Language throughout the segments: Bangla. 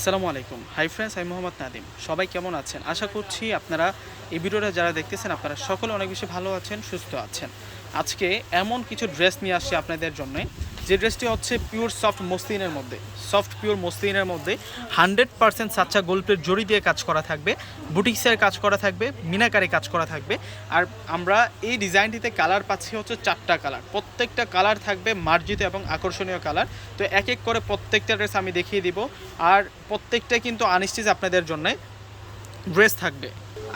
আসসালামু আলাইকুম। হাই ফ্রেন্ডস আমি মোহাম্মদ নাদিম সবাই কেমন আছেন? আশা করছি আপনারা এই ভিডিওটা যারা দেখতেছেন, আপনারা সকলে অনেক বেশি ভালো আছেন, সুস্থ আছেন। আজকে এমন কিছু ড্রেস নিয়ে আসছি আপনাদের জন্য। যে ড্রেসটি হচ্ছে পিওর সফট মসলিনের মধ্যে সফট পিওর মসলিনের মধ্যে হান্ড্রেড পার্সেন্ট সাচ্চা গোল্পের জড়ি দিয়ে কাজ করা থাকবে বুটিক্সের কাজ করা থাকবে, মিনাকারি কাজ করা থাকবে। আর আমরা এই ডিজাইনটিতে কালার পাচ্ছি হচ্ছে চারটা কালার প্রত্যেকটা কালার থাকবে মার্জিত এবং আকর্ষণীয় কালার তো এক এক করে প্রত্যেকটা ড্রেস আমি দেখিয়ে দিব। আর প্রত্যেকটা কিন্তু আনস্টিচ আপনাদের জন্য ড্রেস থাকবে।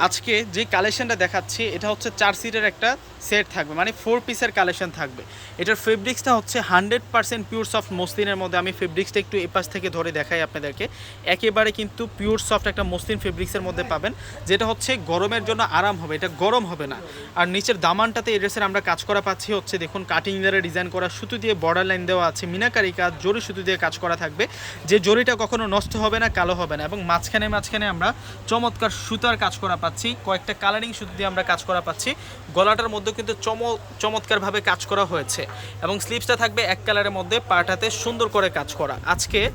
আজকে যে কালেকশনটা দেখাচ্ছি, এটা হচ্ছে চার সিটের একটা সেট থাকবে মানে ফোর পিসের কালেকশন থাকবে। এটার ফেব্রিক্সটা হচ্ছে হান্ড্রেড পার্সেন্ট পিওর সফট মসলিনের মধ্যে। আমি ফেব্রিক্সটা একটু এপাশ থেকে ধরে দেখাই আপনাদেরকে। একেবারে কিন্তু পিওর সফট একটা মসলিন ফেব্রিক্সের মধ্যে পাবেন, যেটা হচ্ছে গরমের জন্য আরাম হবে, এটা গরম হবে না। আর নিচের দামানটাতে এই ড্রেসের আমরা কাজ করা পাচ্ছি হচ্ছে, দেখুন কাটিং ইনারে ডিজাইন করা, সুতো দিয়ে বর্ডার লাইন দেওয়া আছে, মিনাকারি কাজ, জরি সুতো দিয়ে কাজ করা থাকবে। যে জরিটা কখনো নষ্ট হবে না, কালো হবে না। এবং মাঝখানে মাঝখানে আমরা চমৎকার সুতার কাজ করা পাচ্ছি। কয়েকটা কালারিং সুতো দিয়ে আমরা কাজ করা পাচ্ছি। গলাটার মধ্যে কিন্তু চম চমৎকারভাবে কাজ করা হয়েছে। এবং স্লিপসটা থাকবে এক কালারের মধ্যে, পাটাতে সুন্দর করে কাজ করা। আজকে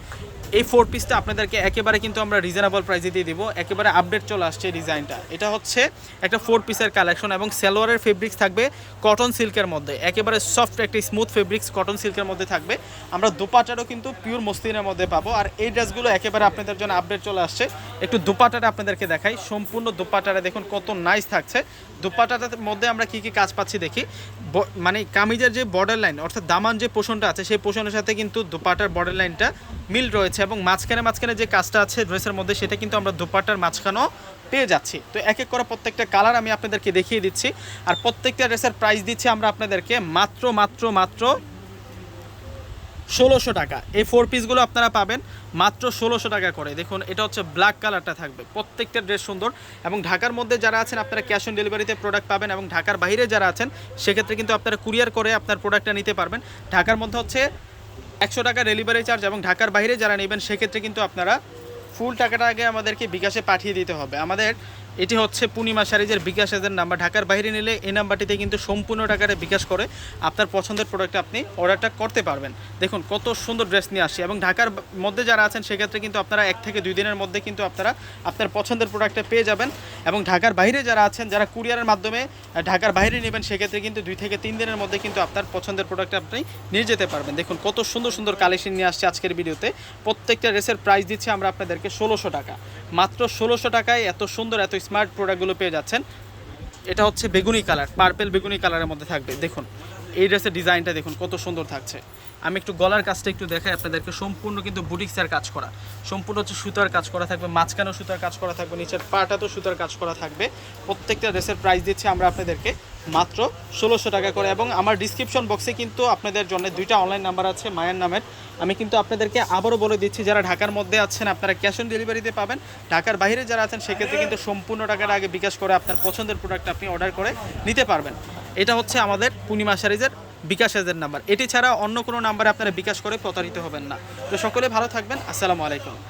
এই ফোর পিসটা আপনাদেরকে একেবারে কিন্তু আমরা রিজনেবল প্রাইসে দিয়ে দিব। একেবারে আপডেট চলে আসছে ডিজাইনটা এটা হচ্ছে একটা ফোর পিসের কালেকশন এবং সালোয়ারের ফেব্রিক্স থাকবে কটন সিল্কের মধ্যে। একেবারে সফট একটা স্মুথ ফেব্রিক্স কটন সিল্কের মধ্যে থাকবে। আমরা দুপাটারও কিন্তু পিওর মসলিনের মধ্যে পাবো। আর এই ড্রেসগুলো একেবারে আপনাদের জন্য আপডেট চলে আসছে। একটু দুপাটাটা আপনাদেরকে দেখাই। সম্পূর্ণ দুপাটাটা দেখুন কত নাইস থাকছে। দুপাটাটার মধ্যে আমরা কি কি কাজ পাচ্ছি দেখি। মানে কামিজের যে বর্ডার লাইন অর্থাৎ দামান যে পোষণটা আছে, সেই পোষণের সাথে কিন্তু দুপাটার বর্ডার লাইনটা মিল রয়েছে এবং মাঝখানে মাঝখানে যে কাজটা আছে ড্রেসের মধ্যে, সেটা কিন্তু আমরা দুপাটার মাঝখানেও পেয়ে যাচ্ছি। তো এক এক করে প্রত্যেকটা কালার আমি আপনাদেরকে দেখিয়ে দিচ্ছি। আর প্রত্যেকটা ড্রেসের প্রাইস দিচ্ছি আমরা আপনাদেরকে মাত্র মাত্র মাত্র ষোলোশো টাকা। এই ফোর পিসগুলো আপনারা পাবেন মাত্র ষোলোশো টাকা করে। দেখুন, এটা হচ্ছে ব্ল্যাক কালারটা থাকবে। প্রত্যেকটা ড্রেস সুন্দর এবং ঢাকার মধ্যে যারা আছেন, আপনারা ক্যাশ অন ডেলিভারিতে প্রোডাক্ট পাবেন এবং ঢাকার বাইরে যারা আছেন, সেক্ষেত্রে কিন্তু আপনারা কুরিয়ার করে আপনার প্রোডাক্টটা নিতে পারবেন। ঢাকার মধ্যে হচ্ছে একশো টাকা ডেলিভারি চার্জ এবং ঢাকার বাইরে যারা নেবেন, সেক্ষেত্রে কিন্তু আপনারা ফুল টাকাটা আগে আমাদেরকে বিকাশে পাঠিয়ে দিতে হবে। আমাদের এটি হচ্ছে পূর্ণিমা সারিজের বিকাশ এজের নাম্বার। ঢাকার বাইরে নিলে এই নাম্বারটিতে কিন্তু সম্পূর্ণ টাকাটা বিকাশ করে আপনার পছন্দের প্রোডাক্ট আপনি অর্ডারটা করতে পারবেন। দেখুন, কত সুন্দর ড্রেস নিয়ে আসছি এবং ঢাকার মধ্যে যারা আছেন, সেক্ষেত্রে কিন্তু আপনারা এক থেকে দুই দিনের মধ্যে কিন্তু আপনারা আপনার পছন্দের প্রোডাক্টটা পেয়ে যাবেন। এবং ঢাকার বাইরে যারা আছেন, যারা কুরিয়ারের মাধ্যমে ঢাকার বাইরে নেবেন, সেক্ষেত্রে কিন্তু দুই থেকে তিন দিনের মধ্যে কিন্তু আপনার পছন্দের প্রোডাক্টটা আপনি নিয়ে যেতে পারবেন। দেখুন, কত সুন্দর সুন্দর কালেকশন নিয়ে আসছে আজকের ভিডিওতে। প্রত্যেকটা ড্রেসের প্রাইস দিচ্ছে আমরা আপনাদেরকে ষোলোশো টাকা। মাত্র ষোলোশো টাকায় এত সুন্দর, এত স্মার্ট প্রোডাক্টগুলো পেয়ে যাচ্ছেন। এটা হচ্ছে বেগুনি কালার পার্পেল বেগুনি কালারের মধ্যে থাকবে। দেখুন এই ড্রেসের ডিজাইনটা দেখুন, কত সুন্দর থাকছে। আমি একটু গলার কাজটা একটু দেখাই আপনাদেরকে, সম্পূর্ণ কিন্তু বুটিক্সের কাজ করা। সম্পূর্ণ হচ্ছে সুতার কাজ করা থাকবে, মাঝখানেও সুতার কাজ করা থাকবে, নিচের পাটাতেও সুতার কাজ করা থাকবে। প্রত্যেকটা ড্রেসের প্রাইস দিচ্ছি আমরা আপনাদেরকে মাত্র ষোলোশো টাকা করে এবং আমার ডিসক্রিপশন বক্সে কিন্তু আপনাদের জন্য দুইটা অনলাইন নাম্বার আছে, মায়ের নামের। আমি কিন্তু আপনাদেরকে আবারও বলে দিচ্ছি, যারা ঢাকার মধ্যে আছেন, আপনারা ক্যাশ অন ডেলিভারিতে পাবেন। ঢাকার বাইরে যারা আছেন, সেক্ষেত্রে কিন্তু সম্পূর্ণ টাকার আগে বিকাশ করে আপনার পছন্দের প্রোডাক্ট আপনি অর্ডার করে নিতে পারবেন। এটা হচ্ছে আমাদের পূর্ণিমা সারিজের বিকাশ এজের নাম্বার। এটি ছাড়া অন্য কোনো নাম্বারে আপনারা বিকাশ করে প্রতারিত হবেন না। তো সকলে ভালো থাকবেন। আসসালামু আলাইকুম।